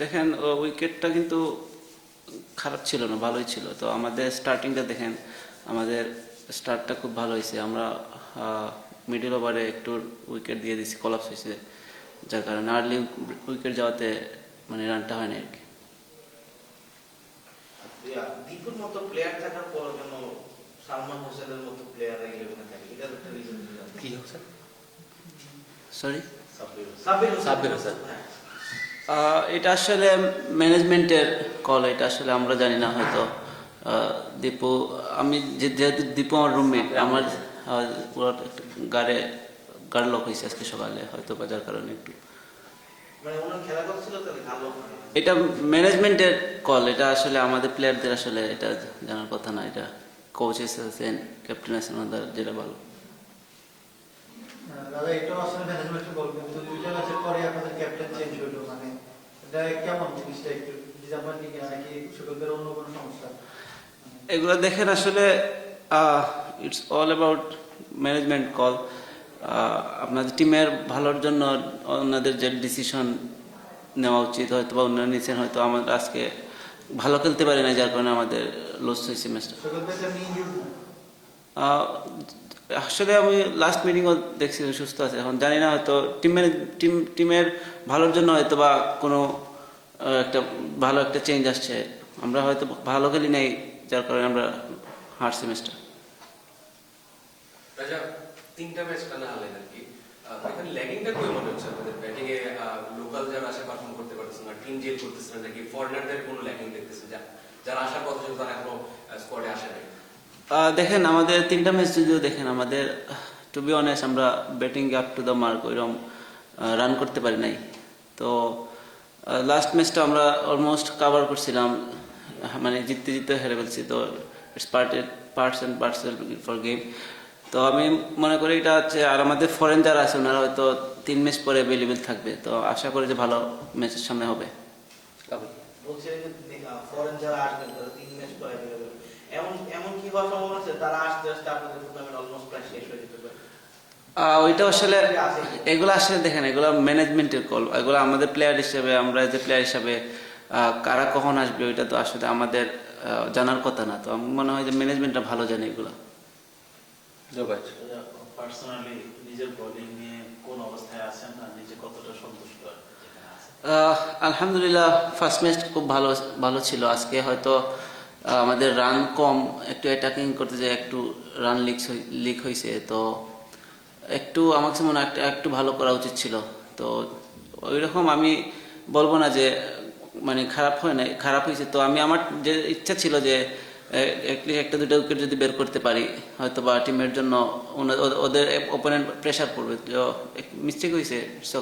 দেখেন ও উইকেটটা কিন্তু খারাপ ছিল না ভালোই ছিল। তো আমাদের স্টার্টিংটা দেখেন আমাদের স্টার্টটা খুব ভালো হয়েছে। আমরা মিডল ওভারে একটু উইকেট দিয়ে দিছি কলাপস হয়েছে। যার কারণে আর্লি উইকেট যাওয়াতে মানে রানটা হয়নি আর কি। দীপুর মতো প্লেয়ার থাকার পর যেন সালমান হোসেনের মতো প্লেয়াররা ইলেভেনে থাকে এটার একটা রিজন কি হোসেন সরি সাব্বির হোসেন। সাব্বির হোসেন। হ্যাঁ। এটা আসলে ম্যানেজমেন্টের কল এটা আসলে আমরা জানি না হয়তো। দীপু আমি যেহেতু দীপু আমার রুমমেট আমার গাড়ে গাড় লক হয়েছে আজকে সকালে হয়তো বাজার কারণে একটু। মানে ওনার খেলা করছিল তাহলে? ভালো এটা ম্যানেজমেন্টের কল এটা আসলে আমাদের প্লেয়ারদের আসলে এটা জানার কথা না এটা কোচেস আছেন ক্যাপ্টেন আছেন ওনাদের যেটা ভালো দাদা এটাও আসলে ম্যানেজমেন্টের গল্প কিন্তু দুইটা ম্যাচের পরে আপনাদের ক্যাপ্টেন চেঞ্জ হলো। এটা কেমন জিনিসটা একটু ডিসঅ্যাপয়েন্টিং নাকি সুযোগের অন্য কোনো সমস্যা? এগুলো দেখেন আসলে it's all about management call আপনাদের টিমের ভালোর জন্য ওনাদের যে ডিসিশন নেওয়া উচিত হয়তো বা ওনারা নিচ্ছেন হয়তো আমাদের আজকে ভালো খেলতে পারি না যার কারণে আমাদের লস হয়েছে ম্যাচটা আসলে আমি লাস্ট মিটিংও দেখছি সুস্থ আছে। এখন জানি না হয়তো টিমের টিম টিমের ভালোর জন্য হয়তো বা কোনো একটা ভালো একটা চেঞ্জ আসছে। আমরা হয়তো ভালো খেলি নাই, যার কারণে আমরা হারছি ম্যাচটা রাজা, তিনটা ম্যাচ টানা হারলেন আর কি ল্যাগিংটা কই মনে হচ্ছে আপনাদের? ব্যাটিং এ লোকাল যারা আসে পারফর্ম করতে পারতেছেন না টিম জেল করতেছেন নাকি ফরেনারদের কোনো ল্যাগিং দেখতেছেন যা, যারা আসার কথা ছিল, তারা এখনও স্কোয়াডে আসে নাই। দেখেন আমাদের তিনটা ম্যাচ যদিও দেখেন আমাদের টু বি অনেস্ট আমরা batting up to the mark ওইরকম রান করতে পারি নাই। তো লাস্ট ম্যাচটা আমরা অলমোস্ট কাভার করছিলাম মানে জিততে জিততে হেরে ফেলছি। তো it's parted parts and parcel for game তো আমি মনে করি এটা হচ্ছে আর আমাদের ফরেন যারা আছে ওনারা হয়তো তিন ম্যাচ পরে অ্যাভেলেবেল থাকবে। তো আশা করি যে ভালো ম্যাচের সামনে হবে। বলছে ফরেন যারা আসবেন তারা তিন ম্যাচ পরে available। এমন এমন কি হওয়ার সম্ভাবনা আছে তারা আসতে আসতে আপনাদের টুর্নামেন্ট অলমোস্ট প্রায় শেষ হয়ে যেতে পারে। ওইটা আসলে এগুলো আসলে দেখেন এগুলো ম্যানেজমেন্টের কল এগুলো আমাদের প্লেয়ার হিসেবে আমরা যে প্লেয়ার হিসেবে কারা কখন আসবে ওইটা তো আসলে আমাদের জানার কথা না। তো আমার মনে হয় যে ম্যানেজমেন্টটা ভালো জানে এগুলো। পার্সোনালি নিজের বোলিং নিয়ে কোন অবস্থায় আছেন আর নিজে কতটা সন্তুষ্ট আহ, আলহামদুলিল্লাহ ফার্স্ট ম্যাচ খুব ভালো ভালো ছিল। আজকে হয়তো আমাদের রান কম, একটু অ্যাটাকিং করতে যে একটু রান লিক লিক হয়েছে তো একটু আমার কাছে মনে একটা- একটু ভালো করা উচিত ছিল। তো ওই রকম আমি বলব না যে মানে খারাপ হয় না খারাপ হয়েছে তো আমি, আমার যে ইচ্ছা ছিল যে একটা দুটো উইকেট যদি বের করতে পারি হয়তো বা টিমের জন্য ওদের ওপোনেন্ট প্রেশার পড়বে। মিস্টেক হয়েছে ইটস